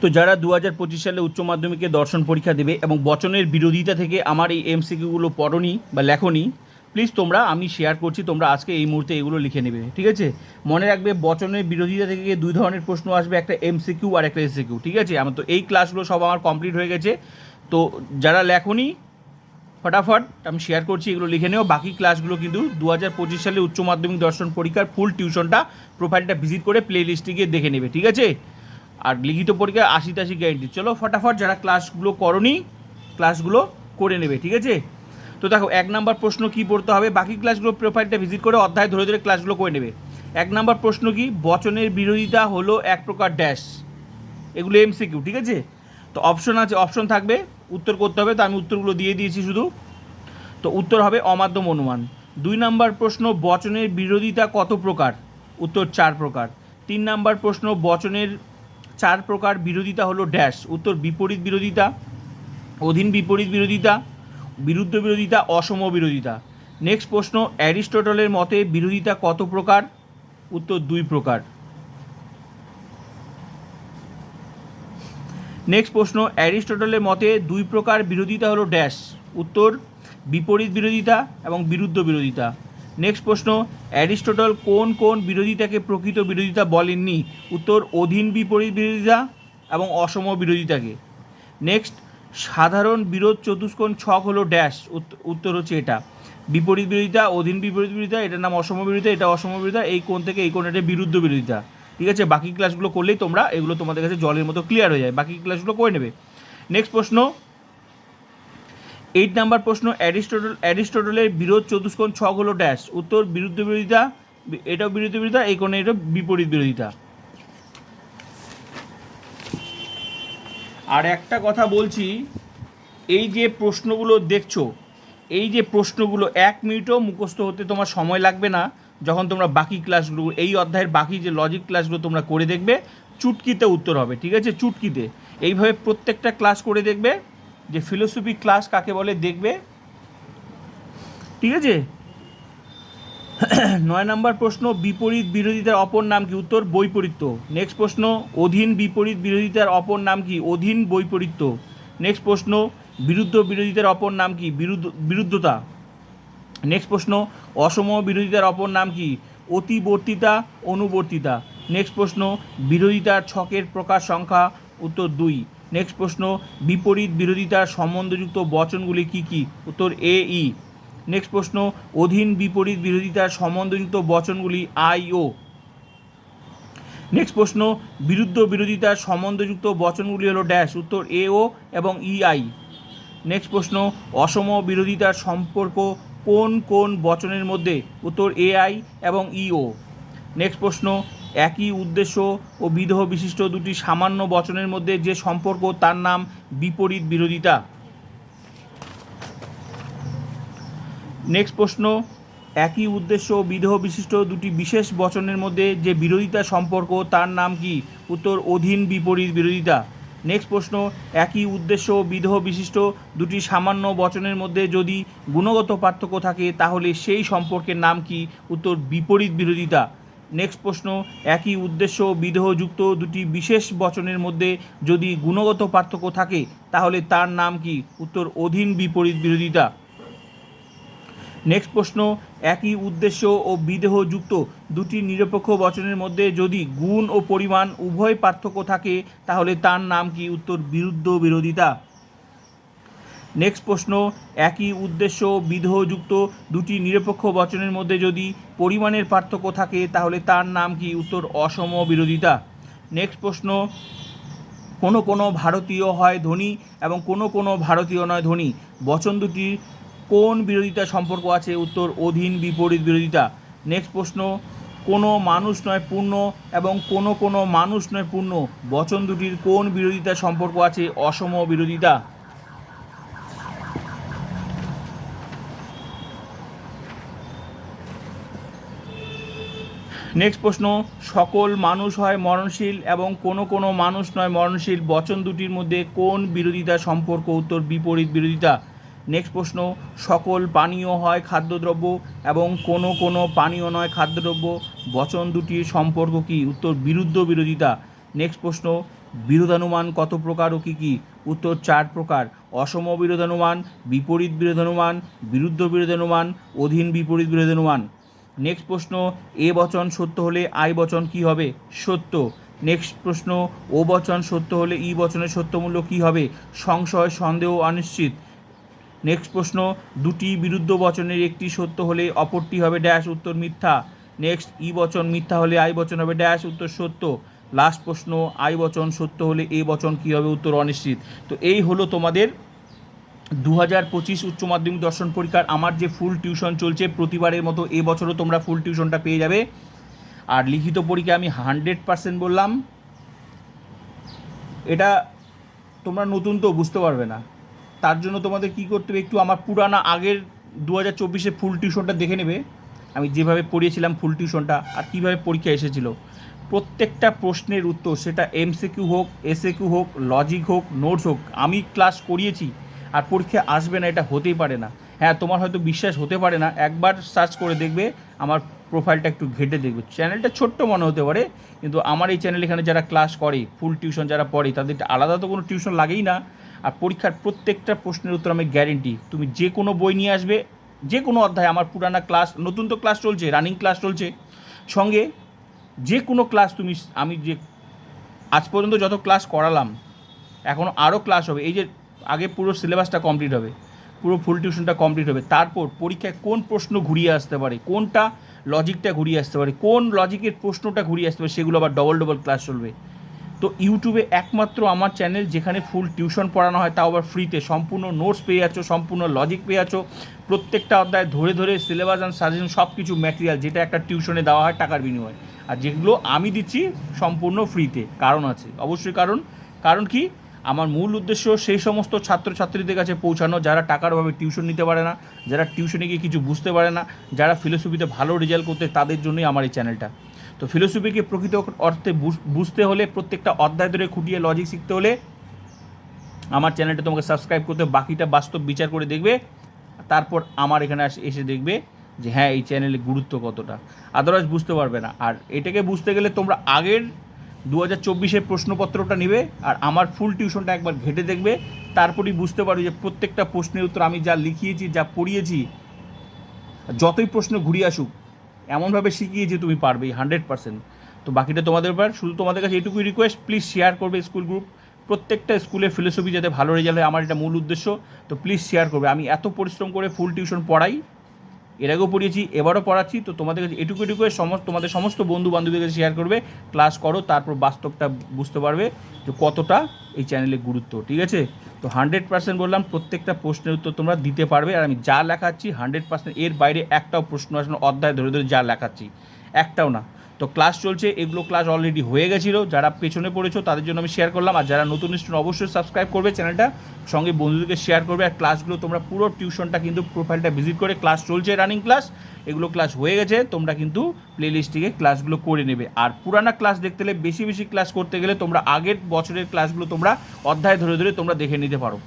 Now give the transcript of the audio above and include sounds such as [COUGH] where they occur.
তো যারা দু হাজার পঁচিশ সালে উচ্চ মাধ্যমিকে দর্শন পরীক্ষা দেবে এবং বচনের বিরোধিতা থেকে আমার এই এমসিকিউগুলো পড়নি বা লেখনি প্লিজ তোমরা, আমি শেয়ার করছি, তোমরা আজকে এই মুহূর্তে এগুলো লিখে নেবে, ঠিক আছে? মনে রাখবে, বচনের বিরোধিতা থেকে দুই ধরনের প্রশ্ন আসবে, একটা এমসিকিউ আর একটা এসিকিউ, ঠিক আছে? আমার তো এই ক্লাসগুলো সব আমার কমপ্লিট হয়ে গেছে। তো যারা লেখনি, ফটাফট আমি শেয়ার করছি, এগুলো লিখে নেও। বাকি ক্লাসগুলো কিন্তু দু হাজার পঁচিশ সালে উচ্চ মাধ্যমিক দর্শন পরীক্ষার ফুল টিউশনটা প্রোফাইলটা ভিজিট করে প্লে লিস্টে গিয়ে দেখে নেবে, ঠিক আছে? আর লিখিত পরীক্ষা আশি তাশি গ্যারেন্টি চলো ফটাফট যারা ক্লাসগুলো করনি ক্লাসগুলো করে নেবে, ঠিক আছে? তো দেখো, এক নাম্বার প্রশ্ন কি পড়তে হবে? বাকি ক্লাসগুলো প্রোফাইলটা ভিজিট করে অধ্যায় ধরে ধরে ক্লাসগুলো করে নেবে। এক নাম্বার প্রশ্ন কি? বচনের বিরোধিতা হলো এক প্রকার ড্যাশ এগুলো এমসিকিউ ঠিক আছে? তো অপশন আছে অপশন থাকবে, উত্তর করতে হবে, তো আমি উত্তরগুলো দিয়ে দিয়েছি শুধু। তো উত্তর হবে অমাধ্যম অনুমান। দুই নাম্বার প্রশ্ন, বচনের বিরোধিতা কত প্রকার? উত্তর চার প্রকার। তিন নাম্বার প্রশ্ন, বচনের চার প্রকার বিরোধিতা হলো ড্যাশ, উত্তর বিপরীত বিরোধিতা, অধীন বিপরীত বিরোধিতা, বিরুদ্ধ বিরোধিতা, অসম বিরোধিতা। নেক্সট প্রশ্ন, অ্যারিস্টটলের মতে বিরোধিতা কত প্রকার? উত্তর দুই প্রকার। নেক্সট প্রশ্ন, অ্যারিস্টটলের মতে দুই প্রকার বিরোধিতা হলো ড্যাশ, উত্তর বিপরীত বিরোধিতা এবং বিরুদ্ধ বিরোধিতা। নেক্সট প্রশ্ন, অ্যারিস্টটল কোন কোন বিরোধিতাকে প্রকৃত বিরোধিতা বলেননি? উত্তর, অধীন বিপরীত বিরোধিতা এবং অসম বিরোধিতাকে। নেক্সট, সাধারণ বিরোধ চতুষ্কোণ ছক হলো ড্যাশ। উত্ত- উত্তর হচ্ছে এটা। বিপরীত বিরোধিতা, অধীন বিপরীত বিরোধিতা এটার নাম অসম বিরোধিতা, এটা অসম বিরোধিতা, এই কোণ থেকে এই কোণ এটা বিরুদ্ধ বিরোধিতা। ঠিক আছে? বাকি ক্লাসগুলো করলেই তোমরা এগুলো তোমাদের কাছে জলের মতো ক্লিয়ার হয়ে যায়। বাকি ক্লাসগুলো করে নেবে। নেক্সট প্রশ্ন এইট নাম্বার প্রশ্ন, অ্যারিস্টোটল অ্যারিস্টোটলের বিরোধ চতুষ্কোণ ছক হলো ড্যাশ। উত্তর, বিরুদ্ধ বিরোধিতা, এটাও বিরুদ্ধ বিরোধিতা, এই কোণে এটা বিপরীত বিরোধিতা। আর একটা কথা বলছি, এই যে প্রশ্নগুলো দেখছ, এই যে প্রশ্নগুলো এক মিনিটও মুখস্থ হতে তোমার সময় লাগবে না, যখন তোমরা বাকি ক্লাসগুলো, এই অধ্যায়ের বাকি যে লজিক ক্লাসগুলো তোমরা করে দেখবে, চুটকিতে উত্তর হবে, ঠিক আছে? চুটকিতে। এইভাবে প্রত্যেকটা ক্লাস করে দেখবে যে ফিলোসফি ক্লাস কাকে বলে দেখবে? ঠিক আছে? [CLEARS THROAT] নয় নম্বর প্রশ্ন, বিপরীত বিরোধিতার অপর নাম কি? উত্তর, বৈপরীত্য। নেক্সট প্রশ্ন, অধীন বিপরীত বিরোধিতার অপর নাম কি? অধীন বৈপরীত্য। নেক্সট প্রশ্ন, বিরুদ্ধ বিরোধিতার অপর নাম কি? বিরুদ্ধ, বিরুদ্ধতা। নেক্সট প্রশ্ন, অসম বিরোধিতার অপর নাম কি? অতিবর্তিতা, অনুবর্তিতা। নেক্সট প্রশ্ন, বিরোধিতার ছকের প্রকাশ সংখ্যা, উত্তর দুই। নেক্সট প্রশ্ন, বিপরীত বিরোধিতার সম্বন্ধযুক্ত বচনগুলি কি কি? উত্তর এ ই নেক্সট প্রশ্ন, অধীন বিপরীত বিরোধিতার সম্বন্ধযুক্ত বচনগুলি আই ও নেক্সট প্রশ্ন, বিরুদ্ধ বিরোধিতার সম্বন্ধযুক্ত বচনগুলি হলো ড্যাশ উত্তর এ ও এবং ই আই নেক্সট প্রশ্ন, অসম বিরোধিতার সম্পর্ক কোন কোন বচনের মধ্যে? উত্তর এ আই এবং ই ও নেক্সট প্রশ্ন একই উদ্দেশ্য ও বিদেহ বিশিষ্ট দুটি সামান্য বচনের মধ্যে যে সম্পর্ক, তার নাম বিপরীত বিরোধিতা। নেক্সট প্রশ্ন, একই উদ্দেশ্য ও বিদেহ বিশিষ্ট দুটি বিশেষ বচনের মধ্যে যে বিরোধিতা সম্পর্ক, তার নাম কি? উত্তর, অধীন বিপরীত বিরোধিতা। নেক্সট প্রশ্ন, একই উদ্দেশ্য ও বিদেহ বিশিষ্ট দুটি সামান্য বচনের মধ্যে যদি গুণগত পার্থক্য থাকে, তাহলে সেই সম্পর্কের নাম কি? উত্তর, বিপরীত বিরোধিতা। নেক্সট প্রশ্ন, একই উদ্দেশ্য বিদেহযুক্ত দুটি বিশেষ বচনের মধ্যে যদি গুণগত পার্থক্য থাকে, তাহলে তার নাম কি? উত্তর, অধীন বিপরীত বিরোধিতা। নেক্সট প্রশ্ন, একই উদ্দেশ্য ও বিদেহযুক্ত দুটি নিরপেক্ষ বচনের মধ্যে যদি গুণ ও পরিমাণ উভয় পার্থক্য থাকে, তাহলে তার নাম কি? উত্তর, বিরুদ্ধ বিরোধিতা। নেক্সট প্রশ্ন, একই উদ্দেশ্য ও বিদেহযুক্ত দুটি নিরপেক্ষ বচনের মধ্যে যদি পরিমাণের পার্থক্য থাকে, তাহলে তার নাম কি? উত্তর, অসম বিরোধিতা। নেক্সট প্রশ্ন, কোনো কোনো ভারতীয় হয় ধনী এবং কোনো কোনো ভারতীয় নয় ধনী। বচন দুটির কোন বিরোধিতা সম্পর্ক আছে? উত্তর, অধীন বিপরীত বিরোধিতা। নেক্সট প্রশ্ন, কোনো মানুষ নয় পূর্ণ এবং কোনো কোনো মানুষ নয় পূর্ণ। বচন দুটির কোন বিরোধিতা সম্পর্ক আছে? অসম বিরোধিতা। নেক্সট প্রশ্ন, সকল মানুষ হয় মরণশীল এবং কোনো কোনো মানুষ নয় মরণশীল? বচন দুটির মধ্যে কোন বিরোধিতা সম্পর্ক? উত্তর, বিপরীত বিরোধিতা। নেক্সট প্রশ্ন, সকল পানীয় হয় খাদ্যদ্রব্য এবং কোনো কোনো পানীয় নয় খাদ্যদ্রব্য? বচন দুটির সম্পর্ক কি? উত্তর, বিরুদ্ধ বিরোধিতা। নেক্সট প্রশ্ন, বিরোধানুমান কত প্রকার ও কী কী? উত্তর, চার প্রকার। অসম বিরোধানুমান, বিপরীত বিরোধানুমান, বিরুদ্ধ বিরোধানুমান, অধীন বিপরীত বিরোধানুমান। নেক্সট প্রশ্ন, এ বচন সত্য হলে আই বচন কি হবে? সত্য। নেক্সট প্রশ্ন, ও বচন সত্য হলে ই বচনের সত্যমূল্য কি হবে? সংশয়, সন্দেহ, অনিশ্চিত। নেক্সট প্রশ্ন, দুটি বিরুদ্ধ বচনের একটি সত্য হলে অপরটি হবে ড্যাশ উত্তর মিথ্যা। নেক্সট ই বচন মিথ্যা হলে আই বচন হবে ড্যাশ উত্তর সত্য। লাস্ট প্রশ্ন, আই বচন সত্য হলে এ বচন কী হবে? উত্তর অনিশ্চিত। তো এই হলো তোমাদের দু হাজার পঁচিশ উচ্চ মাধ্যমিক দর্শন পরীক্ষার আমার যে ফুল টিউশন চলছে, প্রতিবারের মতো এ বছরও তোমরা ফুল টিউশনটা পেয়ে যাবে। আর লিখিত পরীক্ষা আমি হান্ড্রেড পার্সেন্ট বললাম। এটা তোমরা নতুন তো, বুঝতে পারবে না। তার জন্য তোমাদের কি করতে হবে, একটু আমার পুরানা আগের দু হাজার চব্বিশে ফুল টিউশনটা দেখে নেবে। আমি যেভাবে পড়িয়েছিলাম ফুল টিউশনটা আর কীভাবে পরীক্ষা এসেছিল। প্রত্যেকটা প্রশ্নের উত্তর, সেটা এমসিকিউ হোক এসএকিউ হোক লজিক হোক নোটস হোক, আমি ক্লাস করিয়েছি। আর পরীক্ষা আসবে না, এটা হতেই পারে না। হ্যাঁ তোমার হয়তো বিশ্বাস হতে পারে না। একবার সার্চ করে দেখবে, আমার প্রোফাইলটা একটু ঘেটে দেখবে। চ্যানেলটা ছোট্ট মনে হতে পারে, কিন্তু আমার এই চ্যানেল এখানে যারা ক্লাস করে ফুল টিউশন যারা পড়ে, তাদের আলাদা তো কোনো টিউশন লাগেই না। আর পরীক্ষার প্রত্যেকটা প্রশ্নের উত্তর আমি গ্যারেন্টি তুমি যে কোনো বই নিয়ে আসবে, যে কোনো অধ্যায়, আমার পুরানা ক্লাস নতুন তো ক্লাস চলছে রানিং ক্লাস চলছে। সঙ্গে যে কোনো ক্লাস তুমি, আমি যে, আজ পর্যন্ত যত ক্লাস করালাম এখনও আরও ক্লাস হবে। এই যে আগে পুরো সিলেবাসটা কমপ্লিট হবে, পুরো ফুল টিউশনটা কমপ্লিট হবে। তারপর পরীক্ষায় কোন প্রশ্ন ঘুরিয়ে আসতে পারে, কোনটা লজিকটা ঘুরিয়ে আসতে পারে, কোন লজিকের প্রশ্নটা ঘুরিয়ে আসতে পারে, সেগুলো আবার ডবল ডবল ক্লাস চলবে। তো ইউটিউবে একমাত্র আমার চ্যানেল যেখানে ফুল টিউশন পড়ানো হয়, তাও আবার ফ্রিতে সম্পূর্ণ নোটস পেয়ে যাচ্ছ সম্পূর্ণ লজিক পেয়ে যাচ্ছ প্রত্যেকটা অধ্যায় ধরে ধরে সিলেবাস অ্যান্ড সাজেশন সব কিছু ম্যাটেরিয়াল যেটা একটা টিউশনে দেওয়া হয় টাকার বিনিময়ে। আর যেগুলো আমি দিচ্ছি, সম্পূর্ণ ফ্রিতে কারণ আছে। অবশ্যই কারণ কারণ কি? আমার মূল উদ্দেশ্য সেই সমস্ত ছাত্রছাত্রীদের কাছে পৌঁছানো, যারা টাকার অভাবে টিউশন নিতে পারে না, যারা টিউশনে গিয়ে কিছু বুঝতে পারে না, যারা ফিলোসফিতে ভালো রেজাল্ট করতে, তাদের জন্যই আমার এই চ্যানেলটা তো ফিলোসফিকে প্রকৃত অর্থে বুঝ- বুঝতে হলে, প্রত্যেকটা অধ্যায় ধরে খুঁটিয়ে লজিক শিখতে হলে, আমার চ্যানেলটা তোমাকে সাবস্ক্রাইব করতে, বাকিটা বাস্তব বিচার করে দেখবে, তারপর আমার এখানে এসে দেখবে যে হ্যাঁ এই চ্যানেলের গুরুত্ব কতটা। আদারওয়াইজ বুঝতে পারবে না। আর এটাকে বুঝতে গেলে তোমরা আগের দু হাজার চব্বিশের প্রশ্নপত্রটা নেবে আর আমার ফুল টিউশনটা একবার ঘেটে দেখবে। তারপরেই বুঝতে পারবে যে প্রত্যেকটা প্রশ্নের উত্তর আমি যা লিখিয়েছি, যা পড়িয়েছি, যতই প্রশ্ন ঘুরিয়ে আসুক, এমনভাবে শিখিয়েছি তুমি পারবে হান্ড্রেড পার্সেন্ট তো বাকিটা তোমাদের ব্যাপার। শুধু তোমাদের কাছে এটুকুই রিকোয়েস্ট প্লিজ শেয়ার করবে স্কুল গ্রুপ প্রত্যেকটা স্কুলে ফিলোসফি যাতে ভালো রেজাল্ট হয়, আমার এটা মূল উদ্দেশ্য। তো প্লিজ শেয়ার করবে। আমি এত পরিশ্রম করে ফুল টিউশন পড়াই এর আগেও পড়িয়েছি, এবারও পড়াচ্ছি, তো তোমাদের কাছে এটুকু এটুকু সমস্ত, তোমাদের সমস্ত বন্ধু বান্ধবীদের কাছে শেয়ার করবে ক্লাস করো, তারপর বাস্তবটা বুঝতে পারবে যে কতটা এই চ্যানেলের গুরুত্ব, ঠিক আছে? তো হান্ড্রেড পার্সেন্ট বললাম, প্রত্যেকটা প্রশ্নের উত্তর তোমরা দিতে পারবে, আর আমি যা লেখাচ্ছি হান্ড্রেড পার্সেন্ট এর বাইরে একটাও প্রশ্ন আসলে অধ্যায় ধরে ধরে যা লেখাচ্ছি, একটাও না। তো ক্লাস চলছে, এগুলো ক্লাস অলরেডি হয়ে গেছিল। যারা পেছনে পড়েছো, তাদের জন্য আমি শেয়ার করলাম। আর যারা নতুন স্টুডেন্ট অবশ্যই সাবস্ক্রাইব করবে চ্যানেলটা সঙ্গে বন্ধুদেরকে শেয়ার করবে। আর ক্লাসগুলো তোমরা পুরো টিউশনটা কিন্তু প্রোফাইলটা ভিজিট করে ক্লাস চলছে রানিং ক্লাস এগুলো ক্লাস হয়ে গেছে। তোমরা কিন্তু প্লে লিস্টিকে ক্লাসগুলো করে নেবে। আর পুরানা ক্লাস দেখতে গেলে বেশি বেশি ক্লাস করতে গেলে, তোমরা আগের বছরের ক্লাসগুলো তোমরা অধ্যায় ধরে ধরে তোমরা দেখে নিতে পারো।